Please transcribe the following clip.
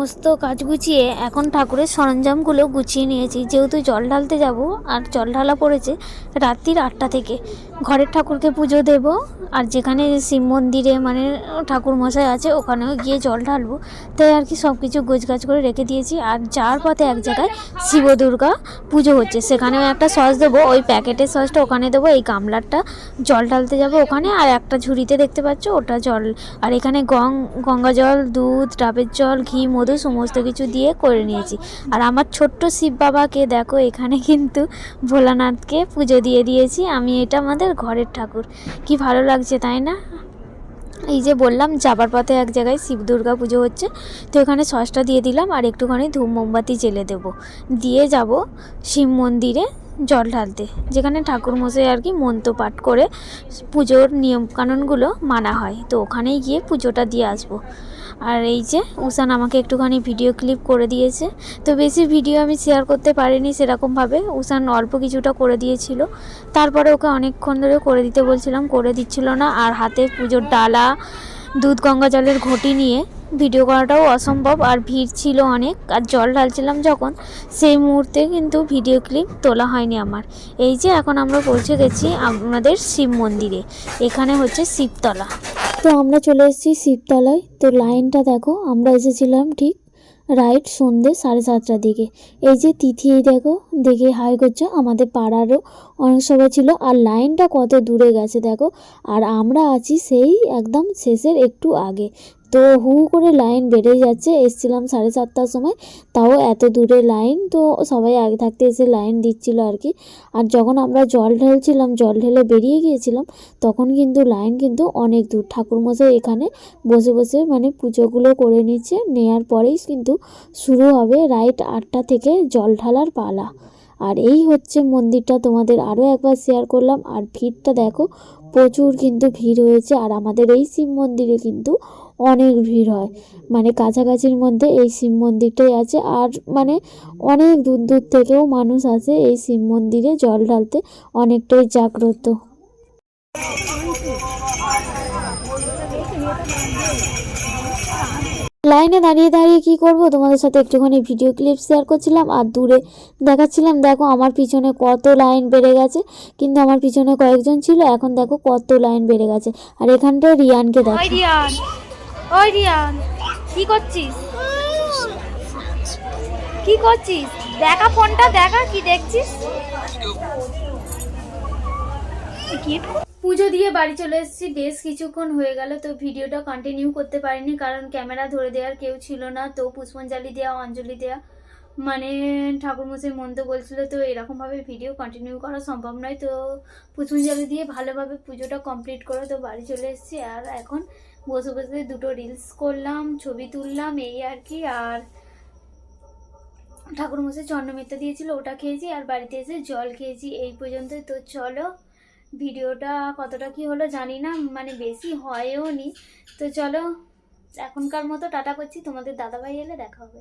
সমস্ত কাজ গুছিয়ে এখন ঠাকুরের সরঞ্জামগুলো গুছিয়ে নিয়েছি। যেহেতু জল ঢালতে যাব আর জল ঢালা পড়েছে রাত্রির আটটা থেকে। ঘরের ঠাকুরকে পুজো দেব আর যেখানে শিব মন্দিরে মানে ঠাকুর মশাই আছে ওখানেও গিয়ে জল ঢালবো। তাই আর কি সব কিছু গোছগাছ করে রেখে দিয়েছি আর যার পথে এক জায়গায় শিব দুর্গা পুজো হচ্ছে, সেখানেও একটা সস দেবো, ওই প্যাকেটের সসটা ওখানে দেবো, এই গামলারটা। জল ঢালতে যাব ওখানে আর একটা ঝুড়িতে দেখতে পাচ্ছ ওটা জল। আর এখানে গং, গঙ্গা জল, দুধ, ডাবের জল, ঘি, মধু সমস্ত কিছু দিয়ে করে নিয়েছি। আর আমার ছোট্ট শিব বাবাকে দেখো, এখানে কিন্তু ভোলানাথকে পুজো দিয়ে দিয়েছি। আমি এটা আমাদের ঘরের ঠাকুর। কি ভালো লাগছে, তাই না? এই যে বললাম, যাবার পথে এক জায়গায় শিব দুর্গা পুজো হচ্ছে। তো এখানে সসটা দিয়ে দিলাম আর একটুখানি ধূপ মোমবাতি জেলে দেব। দিয়ে যাব শিব মন্দিরে জল ঢালতে, যেখানে ঠাকুর মশাই আর কি মন্ত্র পাঠ করে পুজোর নিয়মকানুনগুলো মানা হয়। তো ওখানেই গিয়ে পুজোটা দিয়ে আসব। আর এই যে উষান আমাকে একটুখানি ভিডিও ক্লিপ করে দিয়েছে। তো বেশি ভিডিও আমি শেয়ার করতে পারিনি সেরকমভাবে। উষান অল্প কিছুটা করে দিয়েছিল। তারপরে ওকে অনেকক্ষণ ধরে করে দিতে বলছিলাম, করে দিচ্ছিল না। আর হাতে পুজোর ডালা, দুধ, গঙ্গা জলের ঘটি নিয়ে ভিডিও করাটাও অসম্ভব। আর ভিড় ছিল অনেক। আর জল ঢালছিলাম যখন, সেই মুহূর্তে কিন্তু ভিডিও ক্লিপ তোলা হয়নি আমার। এই যে এখন আমরা পৌঁছে গেছি আমাদের শিব মন্দিরে। এখানে হচ্ছে শিবতলা। তো আমরা চলে এসেছি শিবতলায়। তো লাইনটা দেখো, আমরা এসেছিলাম ঠিক রাইট সন্ধ্যে সাড়ে সাতটার দিকে। এই যে তিথি, এই দেখো, দেখে হাই করছে, আমাদের পাড়ারও অনেক সবাই ছিল। আর লাইনটা কত দূরে গেছে দেখো। আর আমরা আছি সেই একদম শেষের একটু আগে। তো হু করে লাইন বেড়েই যাচ্ছে। এসছিলাম সাড়ে সাতটার সময়, তাও এত দূরে লাইন, তো সবাই আগে থাকতে এসে লাইন দিচ্ছিল আর কি। আর যখন আমরা জল ঢেলছিলাম, জল ঢেলে বেরিয়ে গিয়েছিলাম, তখন কিন্তু লাইন কিন্তু অনেক দূর। ঠাকুরমশাই এখানে বসে বসে মানে পুজোগুলো করে নিচ্ছে। নেয়ার পরেই কিন্তু শুরু হবে রাইট আটটা থেকে জল ঢালার পালা। আর এই হচ্ছে মন্দিরটা, তোমাদের আরও একবার শেয়ার করলাম। আর ভিড়টা দেখো, প্রচুর কিন্তু ভিড় হয়েছে। আর আমাদের এই শিব মন্দিরে কিন্তু অনেক ভিড় হয়। মানে কাছাকাছির মধ্যে এই শিব মন্দিরটাই আছে। আর মানে অনেক দূর দূর থেকেও মানুষ আসে এই শিব মন্দিরে জল ঢালতে। অনেকটাই জাগ্রত। দাঁড়িয়ে দাঁড়িয়ে কি করব? তোমাদের সাথে একটুখানি ভিডিও ক্লিপ শেয়ার করছিলাম আর দূরে দেখাচ্ছিলাম দেখো আমার পিছনে কত লাইন বেড়ে গেছে। কিন্তু আমার পিছনে কয়েকজন ছিল এখন দেখো কত লাইন বেড়ে গেছে। আর এখানটায় রিয়ানকে দেখো। রিয়ান ওই রিয়ান কি করছিস? কি করছিস? দেখা ফোনটা দেখা কি দেখছিস? পুজো দিয়ে বাড়ি চলে এসেছি, বেশ কিছুক্ষণ হয়ে গেল, তো ভিডিওটা কন্টিনিউ করতে পারিনি, কারণ ক্যামেরা ধরে দেওয়ার কেউ ছিল না, তো পুষ্পাঞ্জলি দেওয়া, অঞ্জলি দেওয়া মানে ঠাকুরমশাই মন্ত্র বলছিল, তো এরকমভাবে ভিডিও কন্টিনিউ করা সম্ভব নয়, তো পুষ্পাঞ্জলি দিয়ে ভালোভাবে পুজোটা কমপ্লিট করে, তো বাড়ি চলে এসেছি, আর এখন বসে বসে দুটো রিলস করলাম, ছবি তুললাম, এই আর কি, আর ঠাকুরমশাই চন্দ্রমিত্র দিয়েছিল, ওটা খেয়েছি, আর বাড়িতে এসে জল খেয়েছি, এই পর্যন্তই, তো চলো ভিডিওটা কতটা কি হলো জানি না মানে বেশি হয়ও নি তো চলো, এখনকার মতো টাটা করছি। তোমাদের দাদাভাই এলে দেখা হবে।